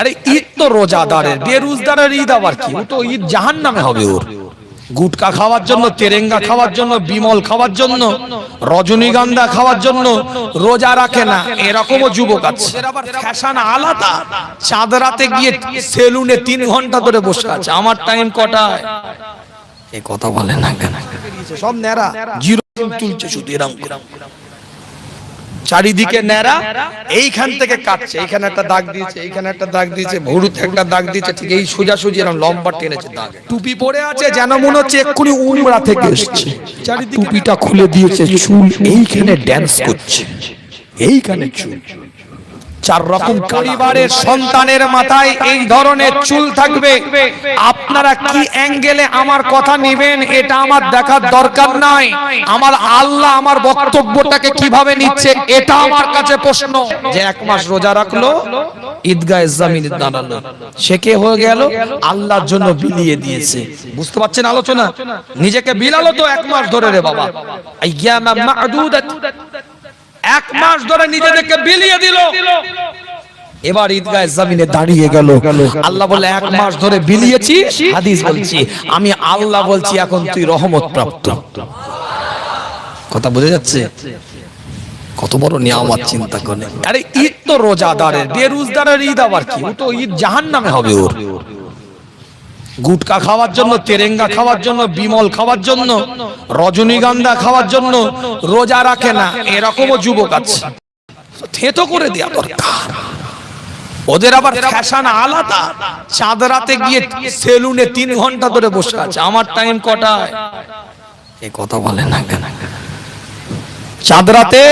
আরে ঈদ তো রোজাদারের বেরোজদারের ঈদ আবার কি? ও তো ঈদ জাহান নামে হবে ওর। গুটকা খাওয়ার জন্য তেরেঙ্গা খাওয়ার জন্য বিমল খাওয়ার জন্য রজনীগন্ধা খাওয়ার জন্য রোজা রাখে না এরকমও যুবক আছে। ফ্যাশন আলাদা। চাঁদ রাতে গিয়ে সেলুনে তিন ঘণ্টা ধরে বসে আছে আমার টাইম কটায়? এই কথা বলে না কেন? সব নেরা জিরো তুলছে শুধু এরকম করে। চারিদিকে ন্যাড়া এইখান থেকে কাটছে এইখানে একটা দাগ দিয়েছে এইখানে একটা দাগ দিয়েছে ভুরুতে একটা দাগ দিয়েছে ঠিক এই সোজা সুজি এরকম লম্বা টেনেছে দাগ। টুপি পরে আছে যেন মনে হচ্ছে এক্ষুনি উমরা থেকে এসছে। চারিদিকে টুপিটা খুলে দিয়েছে চুল এইখানে ড্যান্স করছে। এইখানে চুল। চার রকম পরিবারের সন্তানের মাথায় এই ধরনের চুল থাকবে। আপনারা কি অ্যাঙ্গেলে আমার কথা নেবেন? এটা আমার দেখার দরকার নাই। আমার আল্লাহ আমার বক্তব্যটাকে কীভাবে নিচ্ছে এটা আমার কাছে প্রশ্ন। যে এক মাস রোজা রাখল ঈদগাহ জামিনে দাঁড়াল সে কে হয়ে গেল? আল্লাহর জন্য বিলিয়ে দিয়েছে। বুঝতে পারছেন আলোচনা? নিজেকে বিলালো তো এক মাস ধরে রে বাবা। আইয়ামা মা'দুদাত। এক মাস ধরে নিজেদেরকে বিলিয়ে দিল। এবার ঈদগাহ জামিনে দাঁড়িয়ে গেল। আল্লাহ বলে এক মাস ধরে বিলিয়েছি, হাদিস বলছি। আমি আল্লাহ বলছি, এখন তুই রহমত প্রাপ্ত কথা বোঝা যাচ্ছে? কত বড় নিয়ামত চিন্তা করে। আরে ঈদ তো রোজাদারের, বেরোজদারের ঈদ আবার কি? ও তো ঈদ জাহান নামে হবে ওর। গুটকা খাওয়ার জন্য তেরেঙ্গা খাওয়ার জন্য বিমল খাওয়ার জন্য রজনীগন্ধা খাওয়ার জন্য রোজা রাখে না এরকমও যুবক আছে। থেতো করে দেওয়া দরকার। ওদের আবার ফ্যাশন আলাদা। চাঁদ রাতে গিয়ে সেলুনে তিন ঘণ্টা ধরে বসে আছে। আমার টাইম কটায়? এ কথা বলে না কেন? চাঁদ রাতে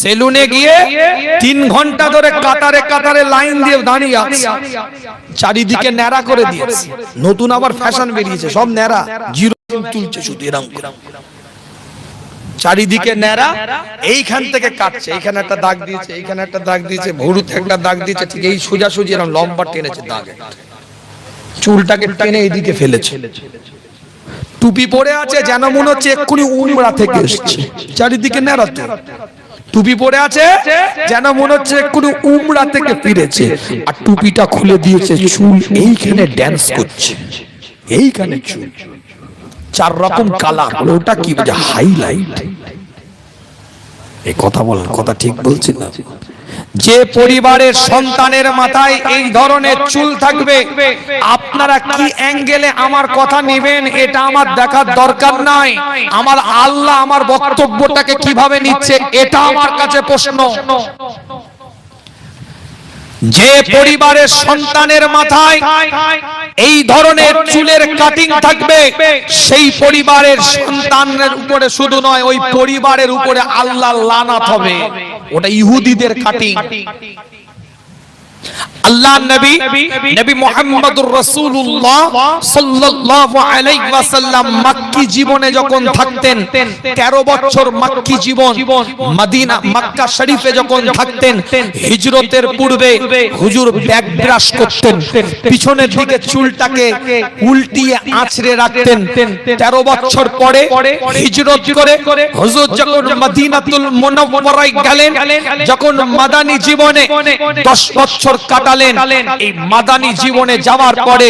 সেলুনে গিয়ে তিন ঘণ্টা ধরে কাতারে কাতারে লাইন দিয়ে দাঁড়িয়ে আছে। চারিদিকে ন্যাড়া করে দিয়েছে। নতুন আবার ফ্যাশন বেরিয়েছে, সব ন্যাড়া। জিরো তুলছে শুধু এরকম করে। চারিদিকে ন্যাড়া, এইখান থেকে কাটছে। এইখানে একটা দাগ দিয়েছে, এইখানে একটা দাগ দিয়েছে, ভুরুতে একটা দাগ দিয়েছে, ঠিক এই সোজা সুজি এরকম লম্বা টেনেছে দাগ চুলটাকে টেনে এইদিকে ফেলেছে। টুপি পরে আছে, যেন মনে হচ্ছে এক্ষুনি উমরা থেকে এসছে। চারিদিকে ন্যাড়া তো টুপি পরে আছে, যেন মনে হচ্ছে কোনো উমরা থেকে ফিরেছে। আর টুপিটা খুলে দিয়েছে চুল, এইখানে ড্যান্স করছে। এইখানে চুল। চার রকম কালার ওটা কি হাইলাইট এই কথা বলেন কথা ঠিক বলছি না। যে পরিবারের সন্তানের মাথায় এই ধরনের চুল থাকবে, আপনারা কি অ্যাঙ্গেলে আমার কথা নেবেন? এটা আমার দেখার দরকার নাই। আমার আল্লাহ আমার বক্তব্যটাকে কীভাবে নিচ্ছে, এটা আমার কাছে প্রশ্ন। যে পরিবারের সন্তানের মাথায় এই ধরনের চুলের কাটিং থাকবে, সেই পরিবারের সন্তানের উপরে শুধু নয়, ওই পরিবারের উপরে আল্লাহ লানাত হবে। ওটা ইহুদিদের কাটিং আল্লাহ নবী নবী মুহাম্মদুর রাসূলুল্লাহ সাল্লাল্লাহু আলাইহি ওয়াসাল্লাম মক্কি জীবনে যখন থাকতেন 13 বছর মক্কি জীবন মদিনা, মক্কা শরীফে যখন থাকতেন, হিজরতের পূর্বে হুজুর ব্যাক ব্রাশ করতেন, পিছনের দিকে চুলটাকে উল্টিয়ে আঁচড়ে রাখতেন 13 বছর পরে হিজরত করে হুজুর যখন মদিনাতুল মুনাওয়ারায় গেলেন, যখন মাদানী জীবনে 10 বছর কাটালেন এই মাদানী জীবনে যাওয়ার পরে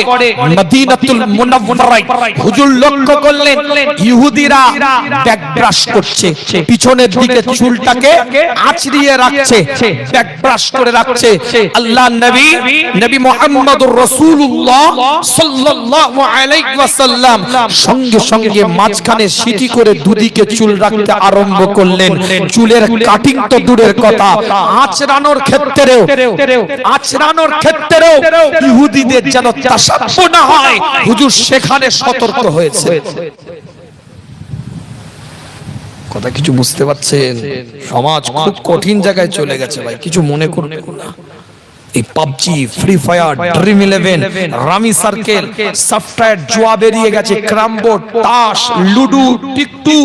মদিনাতুল মুনাওয়ারায় হুজুর লক্ষ্য করলেন, ইহুদিরা ব্যাকব্রাশ করছে। পিছনের দিকে চুলটাকে আঁচড়িয়ে রাখছে ব্যাকব্রাশ করে রাখছে। আল্লাহ নবী নবী মুহাম্মদুর রাসূলুল্লাহ সাল্লাল্লাহু আলাইহি ওয়াসাল্লাম সঙ্গে সঙ্গে মাঝখানে সিটি করে দুদিকে চুল রাখতে আরম্ভ করলেন। চুলের কাটিং তো দূরের কথা আঁচড়ানোর ক্ষেত্রেও আঁচড়ানোর ক্ষেত্রেও ইহুদিদের যেন তাসাব্য না হয় হুজুর সেখানে সতর্ক হয়েছে। কথা কিছু বুঝতে পারছেন? সমাজ খুব কঠিন জায়গায় চলে গেছে ভাই কিছু মনে করবেন না। এই PUBG Free Fire Dream Eleven Rummy Circle software জুয়া বেরিয়ে গেছে ক্রাম বোর্ড তাস লুডু টিকটু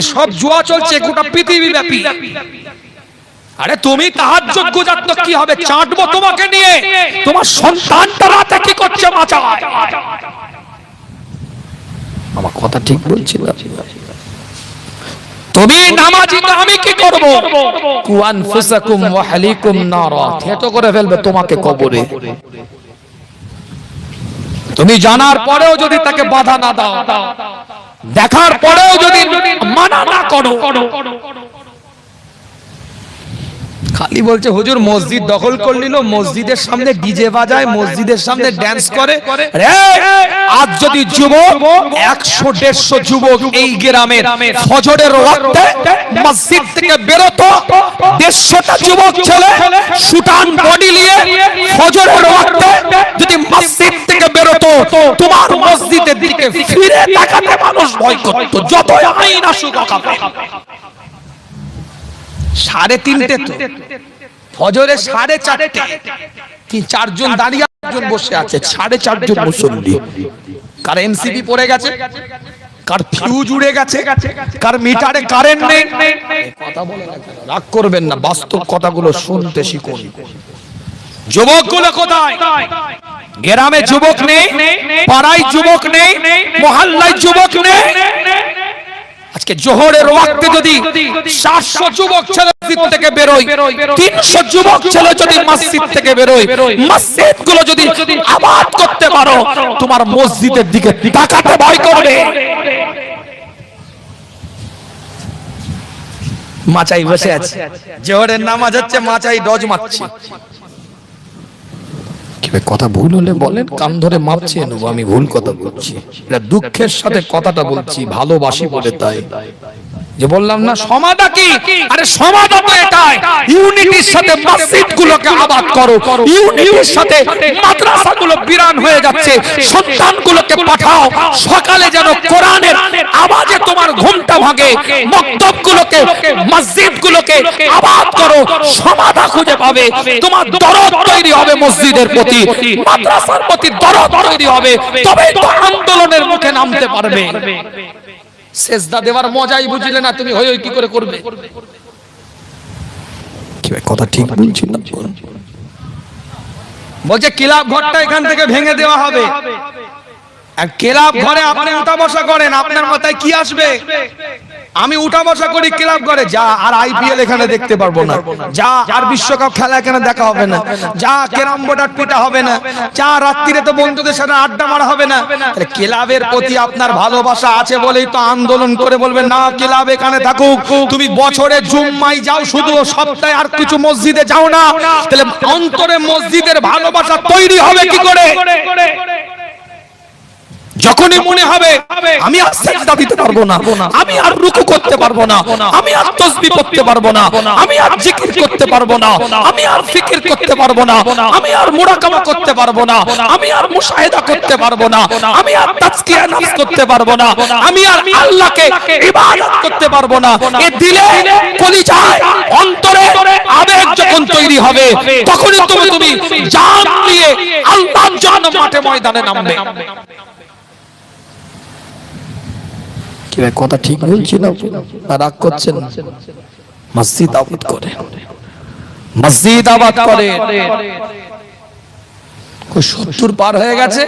এসব জুয়া চলছে গোটা পৃথিবী ব্যাপী। আরে তুমি তাহাজ্জুদ গুজার তো কি হবে? চাটবো তোমাকে নিয়ে। তোমার সন্তানটা রাতে কি করছে আমার কথা ঠিক বলছি তুমি নামাজি আমি কি করব? কুয়ান ফুসাকুম নারা। থেতো করে ফেলবে তোমাকে কবরে। তুমি জানার পরেও যদি তাকে বাধা না দাও, দেখার পরেও যদি মানা না করো খালি বলছে হুজুর মসজিদ দখল করে নিল মসজিদের সামনে ডিজে বাজায় মসজিদের সামনে ড্যান্স করে। আজ যদি যুবক একশো দেড়শো যুবক এই গ্রামের ফজরের ওয়াক্তে মসজিদ থেকে বেরোতো দেড়শোটা যুবক ছেলে সুটান বডি নিয়ে ফজরের ওয়াক্তে যদি মসজিদ থেকে বেরোতো তোমার মসজিদের দিকে ফিরে তাকাতে মানুষ ভয় করতো যতই আইন আসুক সাড়ে তিনটে ফজরে সাড়ে চারটে। তিন চারজন দাঁড়িয়ে একজন বসে আছে। সাড়ে চারজন মুসল্লি। কার এমসিবি পড়ে গেছে, কার ফিউজ উড়ে গেছে, কার মিটারে কারেন্ট নেই। কথা বলে রাগ করবেন না, বাস্তব কথাগুলো শুনতে শিখুন। যুবকগুলো কোথায়? গ্রামে যুবক নেই, পাড়ায় যুবক নেই, মহল্লায় যুবক নেই। আজকে জোহরের ওয়াক্তে যদি 700 যুবক ছেলে মসজিদ থেকে বেরোয় 300 যুবক ছেলে যদি মসজিদ থেকে বেরোয় মসজিদগুলো যদি আবাদ করতে পারো তোমার মসজিদের দিকে তাকাতে ভয় করবে। মাচাই বসে আছে। জোহরের নামাজ হচ্ছে মাচাই ডজ মারছে। কীভাবে কথা ভুল হলে বলেন, কান ধরে নেব, আমি ভুল কথা বলছি। দুঃখের সাথে কথাটা বলছি, ভালোবাসি বলে তাই। যে বললাম না সমাধা কি? আরে সমাধা তো এটাই। ইউনিটির সাথে আবাদ করো। ইউনিটির সাথে মাদ্রাসা গুলো বিরান হয়ে যাচ্ছে। পাঠাও। সকালে যেন কোরআনের আওয়াজে তোমার ঘুমটা ভাঙে। মক্তব গুলোকে মসজিদ গুলোকে আবাদ করো। সমাধা খুঁজে পাবে। তোমার দরদ তৈরি হবে মসজিদের প্রতি। মাদ্রাসার প্রতি দরদ তৈরি হবে তবেই তো আন্দোলনের মুখে নামতে পারবে। সেজদা দেওয়ার মজাই বুঝলে না তুমি হই হই কি করে করবে? কথা ঠিক বলছি না? বলছে ক্লাব ঘরটা এখান থেকে ভেঙে দেওয়া হবে। আর ক্লাব ঘরে আপনি উঠা বসা করেন আপনার মাথায় কি আসবে? আমি উঠা বসা করি, ক্লাব করে, যা আর আইপিএল এখানে দেখতে পারব না। যা আর বিশ্বকাপ খেলা এখানে দেখা হবে না। যা ক্যারাম বোর্ড আর পিটা হবে না। যা রাত্রিরে তো বন্ধুদের সাথে আড্ডা মারা হবে না। ক্লাবের প্রতি আপনার ভালোবাসা আছে বলেই তো আন্দোলন করে বলবেন, না, ক্লাব এখানে থাকুক। তুমি বছরে জুম্মাই যাও, শুধু সপ্তাহে আর কিছু মসজিদে যাও না। তাহলে অন্তরে মসজিদের ভালোবাসা তৈরি হবে কি করে? যখনই মনে হবে আমি আর সেজদা দিতে পারব না আমি আর রুকু করতে পারব না আমি আর তাসবিহ করতে পারব না আমি আর জিকির করতে পারব না আমি আর ফিকির করতে পারব না আমি আর মুরাকাবা করতে পারব না আমি আর মুশাহিদা করতে পারব না আমি আর তাজকিয়া নাফস করতে পারব না আমি আর আল্লাহকে ইবাদত করতে পারব না এ দিলে কলিজায় অন্তরে আবেগ যখন তৈরি হবে তখনই তুমি তুমি জান দিয়ে আল্লাহর জন্য মাঠে ময়দানে নামবে কি ভাই কথা ঠিক বলছি না রাগ করছেন মসজিদ আবাদ করে। মসজিদ আবাদ করে। সত্তর পার হয়ে গেছে?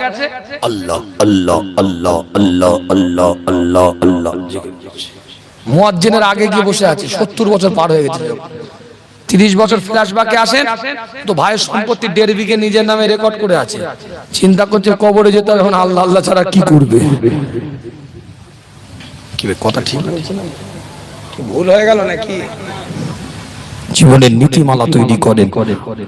আল্লাহ আল্লাহ আল্লাহ আল্লাহ আল্লাহ আল্লাহ আল্লাহ। আগে গিয়ে বসে আছে। সত্তর বছর পার হয়ে গেছে। তিরিশ বছর ফ্ল্যাশব্যাকে আসেন, তো ভাইয়ের সম্পত্তি দেড় বিঘে নিজের নামে রেকর্ড করে আছে। চিন্তা করছে কবরে যেতে এখন আল্লাহ আল্লাহ ছাড়া কি করবে? কি কথা ঠিক? ভুল হয়ে গেল নাকি? জীবনের নীতিমালা তৈরি করেন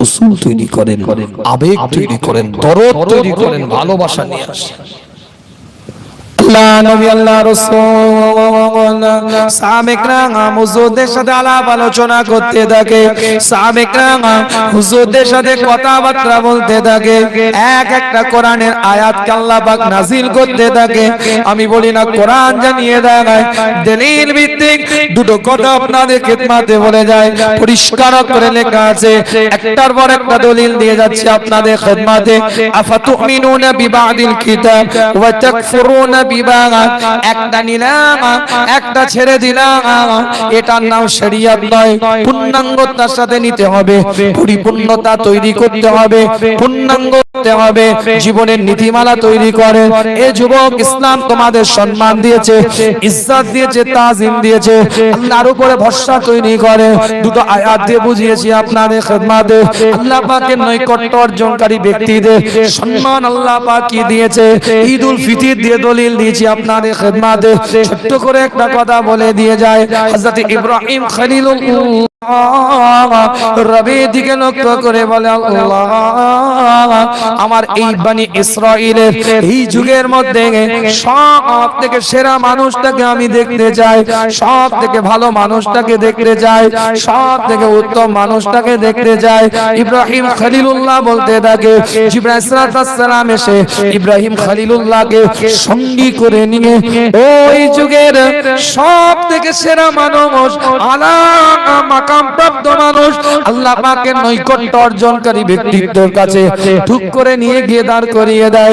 উসুল তৈরি করেন আবেগ তৈরি করেন দরদ তৈরি করেন ভালোবাসা নিয়ে আসেন। আমি বলি না কোরআন জানিয়ে দেয় ভিত্তিক দুটো কথা আপনাদের খেদমাতে বলে যায়। পরিষ্কার করে লেখা আছে একটার পর একটা দলিল দিয়ে যাচ্ছে আপনাদের খেদমাতে আফাতুমিনুনা বিবাদিল কিতাব ওয়া তাকফুরুনা একটা নিলাম একটা ছেড়ে দিলাম এটার নাম শরিয়ত নয় পূর্ণাঙ্গতার সাথে নিতে হবে, পরিপূর্ণতা তৈরি করতে হবে, পূর্ণাঙ্গ করতে হবে, জীবনের নীতিমালা তৈরি করে। এ যুবক ইসলাম তোমাদের সম্মান দিয়েছে, ইজ্জত দিয়েছে, তাজিম দিয়েছে, আল্লাহর উপরে ভরসা তৈরি করে। দুটো আয়াত দিয়ে বুঝিয়েছি আপনাদের খেদমাতে। আল্লাহ পাকের নৈকট্য অর্জনকারী ব্যক্তিদের সম্মান আল্লাহ ফিতর দিয়ে দলিল দিয়েছি আপনাদের খেদমাতে। ছোট্ট করে একটা কথা বলে দিয়ে যায় ইব্রাহিম রবির দিকে লক্ষ্য করে বলে, আল্লাহ আমার এই বাণী ইসরাইলের এই যুগের মধ্যে সব থেকে সেরা মানুষটাকে আমি দেখতে চাই সব থেকে ভালো মানুষটাকে দেখতে চাই সব থেকে উত্তম মানুষটাকে দেখতে চাই। ইব্রাহিম খলিলুল্লাহ বলতে থাকে সালাম এসে ইব্রাহিম খলিলুল্লাহকে সঙ্গী করে নিয়ে ওই যুগের সব থেকে সেরা মানুষ আলা মাকাম প্রাপ্ত মানুষ আল্লাহ পাকের নৈকট্য অর্জনকারী ব্যক্তিত্বের কাছে ঠুক করে নিয়ে গিয়ে দাঁড় করিয়ে দেয়।